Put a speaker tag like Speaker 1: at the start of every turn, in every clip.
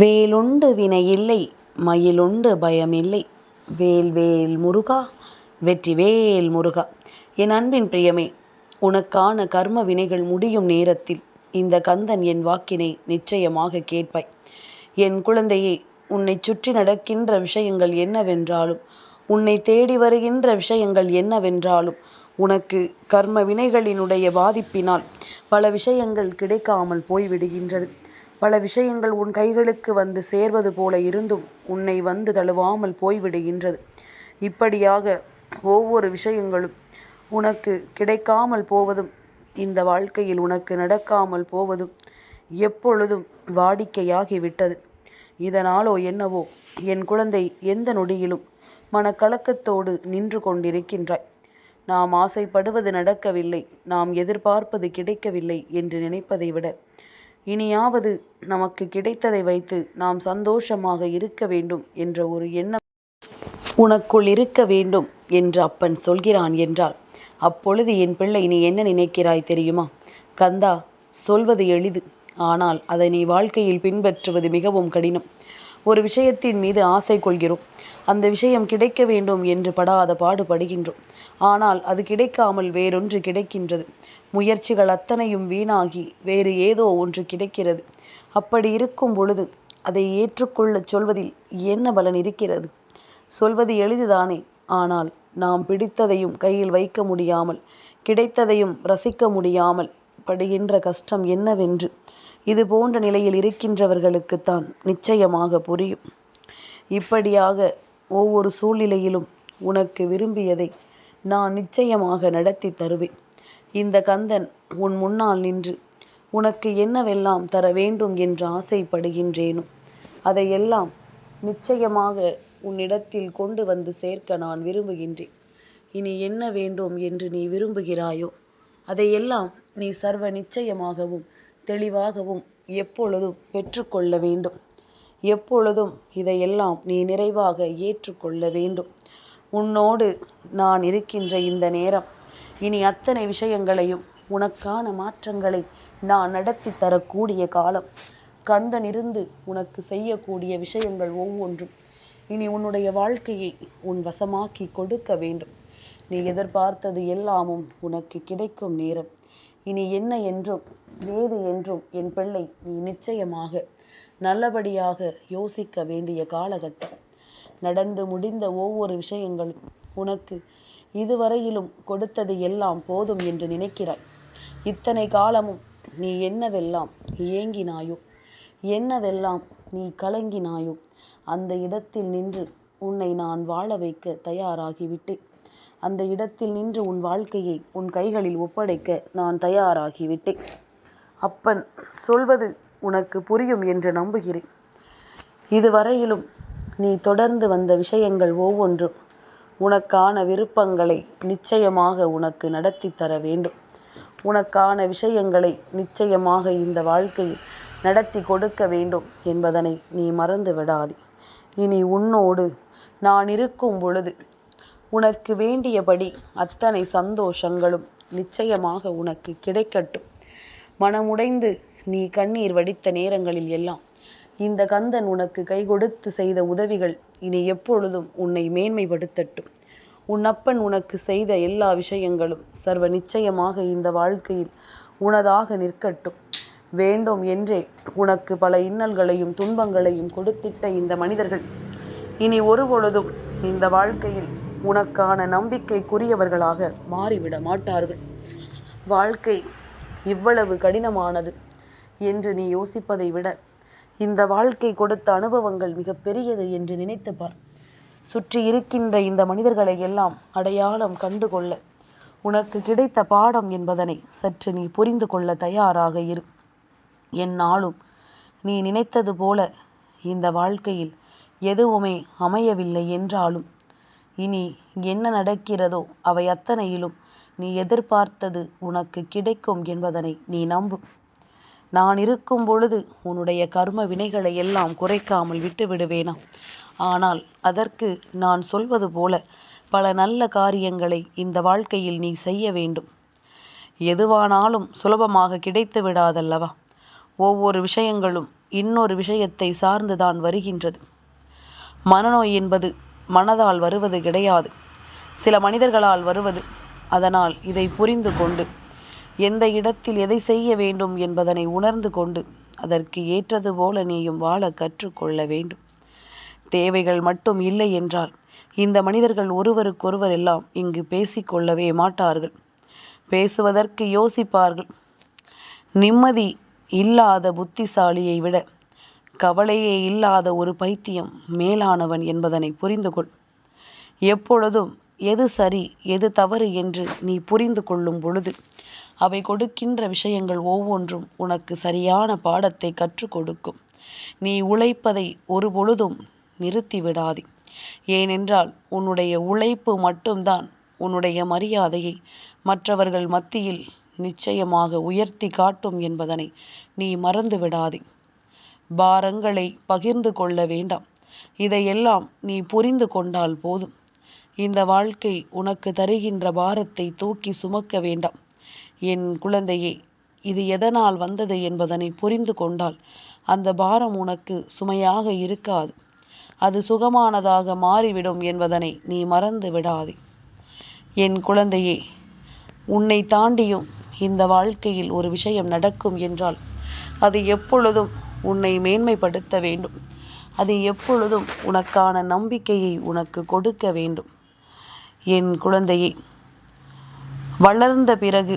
Speaker 1: வேலுண்டு வினையில்லை மயிலுண்டு பயமில்லை. வேல் வேல் முருகா வெற்றிவேல் முருகா. என் அன்பின் பிரியமே உனக்கான கர்ம வினைகள் முடியும் நேரத்தில் இந்த கந்தன் என் வாக்கினை நிச்சயமாக கேட்பாய். என் குழந்தையே உன்னை சுற்றி நடக்கின்ற விஷயங்கள் என்னவென்றாலும் உன்னை தேடி வருகின்ற விஷயங்கள் என்னவென்றாலும் உனக்கு கர்ம வினைகளினுடைய பாதிப்பினால் பல விஷயங்கள் கிடைக்காமல் போய்விடுகின்றது. பல விஷயங்கள் உன் கைகளுக்கு வந்து சேர்வது போல இருந்தும் உன்னை வந்து தழுவாமல் போய்விடுகின்றது. இப்படியாக ஒவ்வொரு விஷயங்களும் உனக்கு கிடைக்காமல் போவதும் இந்த வாழ்க்கையில் உனக்கு நடக்காமல் போவதும் எப்பொழுதும் வாடிக்கையாகிவிட்டது. இதனாலோ என்னவோ என் குழந்தை எந்த நொடியிலும் மனக்கலக்கத்தோடு நின்று கொண்டிருக்கின்றாய். நாம் ஆசைப்படுவது நடக்கவில்லை நாம் எதிர்பார்ப்பது கிடைக்கவில்லை என்று நினைப்பதை விட இனியாவது நமக்கு கிடைத்ததை வைத்து நாம் சந்தோஷமாக இருக்க வேண்டும் என்ற ஒரு எண்ணம் உனக்குள் இருக்க வேண்டும் என்று அப்பன் சொல்கிறான் என்றால் அப்பொழுது என் பிள்ளை நீ என்ன நினைக்கிறாய் தெரியுமா? கந்தா சொல்வது எளிது. ஆனால் அதை நீ வாழ்க்கையில் பின்பற்றுவது மிகவும் கடினம். ஒரு விஷயத்தின் மீது ஆசை கொள்கிறோம். அந்த விஷயம் கிடைக்க வேண்டும் என்று படாத பாடுபடுகின்றோம். ஆனால் அது கிடைக்காமல் வேறொன்று கிடைக்கின்றது. முயற்சிகள் அத்தனையும் வீணாகி வேறு ஏதோ ஒன்று கிடைக்கிறது. அப்படி இருக்கும் பொழுது அதை ஏற்றுக்கொள்ளச் சொல்வதில் என்ன பலன் இருக்கிறது? சொல்வது எளிதுதானே. ஆனால் நாம் பிடித்ததையும் கையில் வைக்க முடியாமல் கிடைத்ததையும் ரசிக்க முடியாமல் படுகின்ற கஷ்டம் என்னவென்று? இது போன்ற நிலையில் இருக்கின்றவர்களுக்குத்தான் நிச்சயமாக புரியும். இப்படியாக ஒவ்வொரு சூழ்நிலையிலும் உனக்கு விரும்பியதை நான் நிச்சயமாக நடத்தி தருவேன். இந்த கந்தன் உன் முன்னால் நின்று உனக்கு என்னவெல்லாம் தர வேண்டும் என்று ஆசைப்படுகின்றேனோ அதையெல்லாம் நிச்சயமாக உன்னிடத்தில் கொண்டு வந்து சேர்க்க நான் விரும்புகின்றேன். இனி என்ன வேண்டும் என்று நீ விரும்புகிறாயோ அதையெல்லாம் நீ சர்வ நிச்சயமாகவும் தெளிவாகவும் எப்பொழுதும் பெற்றுக்கொள்ள வேண்டும். எப்பொழுதும் இதையெல்லாம் நீ நிறைவாக ஏற்றுக்கொள்ள வேண்டும். உன்னோடு நான் இருக்கின்ற இந்த நேரம் இனி அத்தனை விஷயங்களையும் உனக்கான மாற்றங்களை நான் நடத்தி தரக்கூடிய காலம். கந்தன் இருந்து உனக்கு செய்யக்கூடிய விஷயங்கள் ஒவ்வொன்றும் இனி உன்னுடைய வாழ்க்கையை உன் வசமாக்கி கொடுக்க வேண்டும். நீ எதிர்பார்த்தது எல்லாமும் உனக்கு கிடைக்கும் நேரம். இனி என்ன என்றும் ஏது என்றும் என் பிள்ளை நீ நிச்சயமாக நல்லபடியாக யோசிக்க வேண்டிய காலகட்டம். நடந்து முடிந்த ஒவ்வொரு விஷயங்களும் உனக்கு இதுவரையிலும் கொடுத்தது எல்லாம் போதும் என்று நினைக்கிறாய். இத்தனை காலமும் நீ என்னவெல்லாம் ஏங்கினாயோ என்னவெல்லாம் நீ கலங்கினாயோ அந்த இடத்தில் நின்று உன்னை நான் வாழ வைக்க தயாராகிவிட்டேன். அந்த இடத்தில் நின்று உன் வாழ்க்கையை உன் கைகளில் ஒப்படைக்க நான் தயாராகிவிட்டேன். அப்பன் சொல்வது உனக்கு புரியும் என்று நம்புகிறேன். இதுவரையிலும் நீ தொடர்ந்து வந்த விஷயங்கள் ஒவ்வொன்றும் உனக்கான விருப்பங்களை நிச்சயமாக உனக்கு நடத்தி தர வேண்டும். உனக்கான விஷயங்களை நிச்சயமாக இந்த வாழ்க்கையில் நடத்தி கொடுக்க வேண்டும் என்பதனை நீ மறந்து விடாதே இனி உன்னோடு நான் இருக்கும் பொழுது உனக்கு வேண்டியபடி அத்தனை சந்தோஷங்களும் நிச்சயமாக உனக்கு கிடைக்கட்டும். மனமுடைந்து நீ கண்ணீர் வடித்த நேரங்களில் எல்லாம் இந்த கந்தன் உனக்கு கை கொடுத்து செய்த உதவிகள் இனி எப்பொழுதும் உன்னை மேன்மைப்படுத்தட்டும். உன் அப்பன் உனக்கு செய்த எல்லா விஷயங்களும் சர்வ நிச்சயமாக இந்த வாழ்க்கையில் உனதாக நிற்கட்டும். வேண்டும் என்றே உனக்கு பல இன்னல்களையும் துன்பங்களையும் கொடுத்திட்ட இந்த மனிதர்கள் இனி ஒரு பொழுதும் இந்த வாழ்க்கையில் உனக்கான நம்பிக்கைக்குரியவர்களாக மாறிவிட மாட்டார்கள். வாழ்க்கை இவ்வளவு கடினமானது என்று நீ யோசிப்பதை விட இந்த வாழ்க்கை கொடுத்த அனுபவங்கள் மிக பெரியது என்று நினைத்துப்பார் சுற்றி இருக்கின்ற இந்த மனிதர்களை எல்லாம் அடையாளம் கண்டுகொள்ள உனக்கு கிடைத்த பாடம் என்பதனை சற்று நீ புரிந்து கொள்ள தயாராக இரு. என்னாலும் நீ நினைத்தது போல இந்த வாழ்க்கையில் எதுவுமே அமையவில்லை என்றாலும் இனி என்ன நடக்கிறதோ அவை அத்தனையிலும் நீ எதிர்பார்த்தது உனக்கு கிடைக்கும் என்பதனை நீ நம்பு. நான் இருக்கும் பொழுது உன்னுடைய கர்ம வினைகளை எல்லாம் குறைக்காமல் விட்டு விடுவேனா? ஆனால் அதற்கு நான் சொல்வது போல பல நல்ல காரியங்களை இந்த வாழ்க்கையில் நீ செய்ய வேண்டும். எதுவானாலும் சுலபமாக கிடைத்து விடாதல்லவா? ஒவ்வொரு விஷயங்களும் இன்னொரு விஷயத்தை சார்ந்துதான் வருகின்றது. மனநோய் என்பது மனதால் வருவது கிடையாது. சில மனிதர்களால் வருவது அதனால் இதை புரிந்து கொண்டு எந்த இடத்தில் எதை செய்ய வேண்டும் என்பதனை உணர்ந்து கொண்டு அதற்கு ஏற்றது போல நீயும் வாழ கற்றுக்கொள்ள வேண்டும். தேவைகள் மட்டும் இல்லை என்றால் இந்த மனிதர்கள் ஒருவருக்கொருவர் எல்லாம் இங்கு பேசிக்கொள்ளவே மாட்டார்கள். பேசுவதற்கு யோசிப்பார்கள். நிம்மதி இல்லாத புத்திசாலியை விட கவலையே இல்லாத ஒரு பைத்தியம் மேலானவன் என்பதனை புரிந்து கொள் எப்பொழுதும் எது சரி எது தவறு என்று நீ புரிந்து கொள்ளும் பொழுது அவை கொடுக்கின்ற விஷயங்கள் ஒவ்வொன்றும் உனக்கு சரியான பாடத்தை கற்றுக் கொடுக்கும். நீ உழைப்பதை ஒரு பொழுதும் நிறுத்தி விடாதே. ஏனென்றால் உன்னுடைய உழைப்பு மட்டும்தான் உன்னுடைய மரியாதையை மற்றவர்கள் மத்தியில் நிச்சயமாக உயர்த்தி காட்டும் என்பதனை நீ மறந்து விடாதே. பாரங்களை பகிர்ந்து கொள்ள வேண்டாம். இதையெல்லாம் நீ புரிந்து கொண்டால் போதும். இந்த வாழ்க்கை உனக்கு தருகின்ற பாரத்தை தூக்கி சுமக்க வேண்டாம். என் குழந்தையே இது எதனால் வந்தது என்பதனை புரிந்து கொண்டால் அந்த பாரம் உனக்கு சுமையாக இருக்காது. அது சுகமானதாக மாறிவிடும் என்பதனை நீ மறந்து விடாதே. என் குழந்தையே உன்னை தாண்டியும் இந்த வாழ்க்கையில் ஒரு விஷயம் நடக்கும் என்றால் அது எப்பொழுதும் உன்னை மேன்மைப்படுத்த வேண்டும். அது எப்பொழுதும் உனக்கான நம்பிக்கையை உனக்கு கொடுக்க வேண்டும். என் குழந்தையை வளர்ந்த பிறகு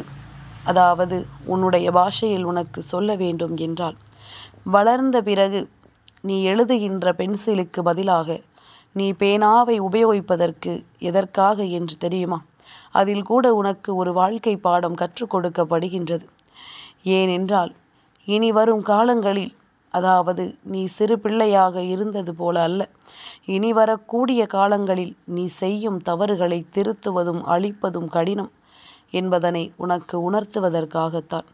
Speaker 1: அதாவது உன்னுடைய பாஷையில் உனக்கு சொல்ல வேண்டும் என்றால் வளர்ந்த பிறகு நீ எழுதுகின்ற பென்சிலுக்கு பதிலாக நீ பேனாவை உபயோகிப்பதற்கு எதற்காக என்று தெரியுமா? அதில் கூட உனக்கு ஒரு வாழ்க்கை பாடம் கற்றுக் கொடுக்கப்படுகின்றது. ஏனென்றால் இனி வரும் காலங்களில் அதாவது நீ சிறு பிள்ளையாக இருந்தது போல அல்ல. இனி வரக்கூடிய காலங்களில் நீ செய்யும் தவறுகளை திருத்துவதும் அழிப்பதும் கடினம் என்பதனை உனக்கு உணர்த்துவதற்காகத்தான்.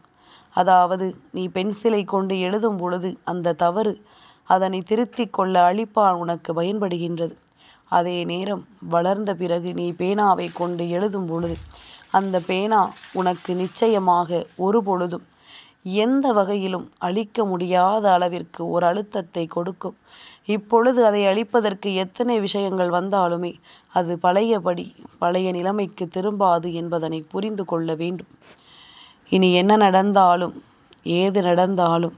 Speaker 1: அதாவது நீ பென்சிலை கொண்டு எழுதும் பொழுது அந்த தவறு அதனை திருத்திக் கொள்ள அழிப்பான் உனக்கு பயன்படுகின்றது. அதே நேரம் வளர்ந்த பிறகு நீ பேனாவை கொண்டு எழுதும் பொழுது அந்த பேனா உனக்கு நிச்சயமாக ஒரு பொழுதும் எந்த வகையிலும் அழிக்க முடியாத அளவிற்கு ஒரு அழுத்தத்தை கொடுக்கும். இப்பொழுது அதை அழிப்பதற்கு எத்தனை விஷயங்கள் வந்தாலுமே அது பழையபடி பழைய நிலைமைக்கு திரும்பாது என்பதனை புரிந்து கொள்ள வேண்டும். இனி என்ன நடந்தாலும் ஏது நடந்தாலும்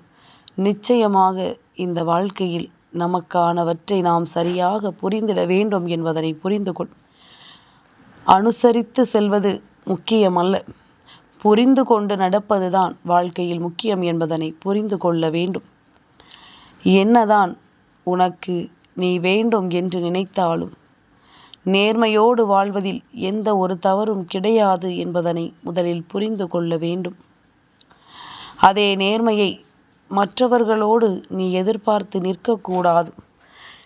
Speaker 1: நிச்சயமாக இந்த வாழ்க்கையில் நமக்கானவற்றை நாம் சரியாக புரிந்திட வேண்டும் என்பதனை புரிந்து கொள் அனுசரித்து செல்வது முக்கியமல்ல. புரிந்து கொண்டு நடப்பதுதான் வாழ்க்கையில் முக்கியம் என்பதனை புரிந்து கொள்ள வேண்டும். என்னதான் உனக்கு நீ வேண்டும் என்று நினைத்தாலும் நேர்மையோடு வாழ்வதில் எந்த ஒரு தவறும் கிடையாது என்பதனை முதலில் புரிந்து கொள்ள வேண்டும். அதே நேர்மையை மற்றவர்களோடு நீ எதிர்பார்த்து நிற்கக்கூடாது.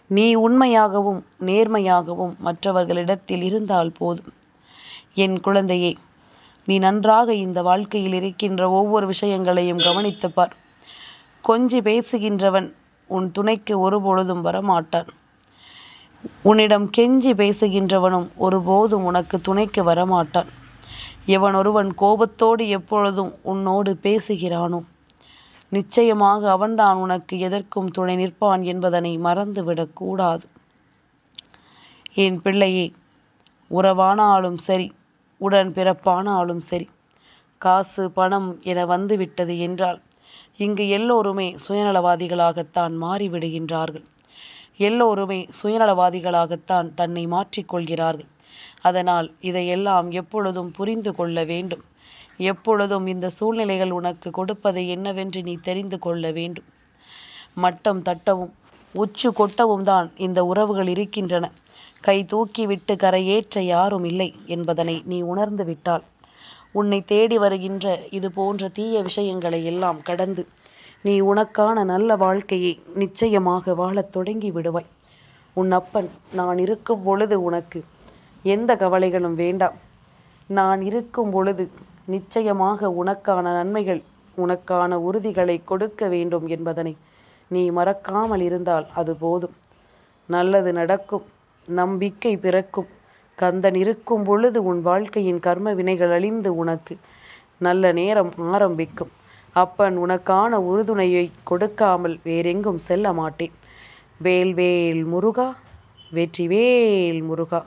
Speaker 1: நீ உண்மையாகவும் நேர்மையாகவும் மற்றவர்களிடத்தில் இருந்தால் போதும். என் குழந்தையே நீ நன்றாக இந்த வாழ்க்கையில் இருக்கின்ற ஒவ்வொரு விஷயங்களையும் கவனித்துப்பார். கொஞ்சி பேசுகின்றவன் உன் துணைக்கு ஒருபொழுதும் வரமாட்டான். உன்னிடம் கெஞ்சி பேசுகின்றவனும் ஒருபோதும் உனக்கு துணைக்கு வரமாட்டான். எவன் ஒருவன் கோபத்தோடு எப்பொழுதும் உன்னோடு பேசுகிறானோ நிச்சயமாக அவன்தான் உனக்கு எதற்கும் துணை நிற்பான் என்பதனை மறந்துவிடக்கூடாது. என் பிள்ளையே உறவானாலும் சரி உடன் பிறப்பானாலும் சரி. காசு பணம் என வந்துவிட்டது என்றால் இங்கு எல்லோருமே சுயநலவாதிகளாகத்தான் மாறிவிடுகின்றார்கள். எல்லோருமே சுயநலவாதிகளாகத்தான் தன்னை மாற்றிக்கொள்கிறார்கள். அதனால் இதையெல்லாம் எப்பொழுதும் புரிந்து கொள்ள வேண்டும். எப்பொழுதும் இந்த சூழ்நிலைகள் உனக்கு கொடுப்பதை என்னவென்று நீ தெரிந்து கொள்ள வேண்டும். மட்டம் தட்டவும் உச்சு கொட்டவும் தான் இந்த உறவுகள் இருக்கின்றன. கை தூக்கிவிட்டு கரையேற்ற யாரும் இல்லை என்பதனை நீ உணர்ந்து விட்டால். உன்னை தேடி வருகின்ற இது போன்ற தீய விஷயங்களை எல்லாம் கடந்து நீ உனக்கான நல்ல வாழ்க்கையை நிச்சயமாக வாழத் தொடங்கி விடுவாய். உன் அப்பன் நான் இருக்கும் பொழுது உனக்கு எந்த கவலைகளும் வேண்டாம். நான் இருக்கும் பொழுது நிச்சயமாக உனக்கான நன்மைகள் உனக்கான உறுதிகளை கொடுக்க வேண்டும் என்பதனை நீ மறக்காமல் இருந்தால் அது போதும். நல்லது நடக்கும். நம்பிக்கை பிறக்கும். கந்தன் இருக்கும் பொழுது உன் வாழ்க்கையின் கர்ம வினைகள் அழிந்து உனக்கு நல்ல நேரம் ஆரம்பிக்கும். அப்பன் உனக்கான உறுதுணையை கொடுக்காமல் வேறெங்கும் செல்ல மாட்டேன். வேல்வேல் முருகா வெற்றி வேல் முருகா.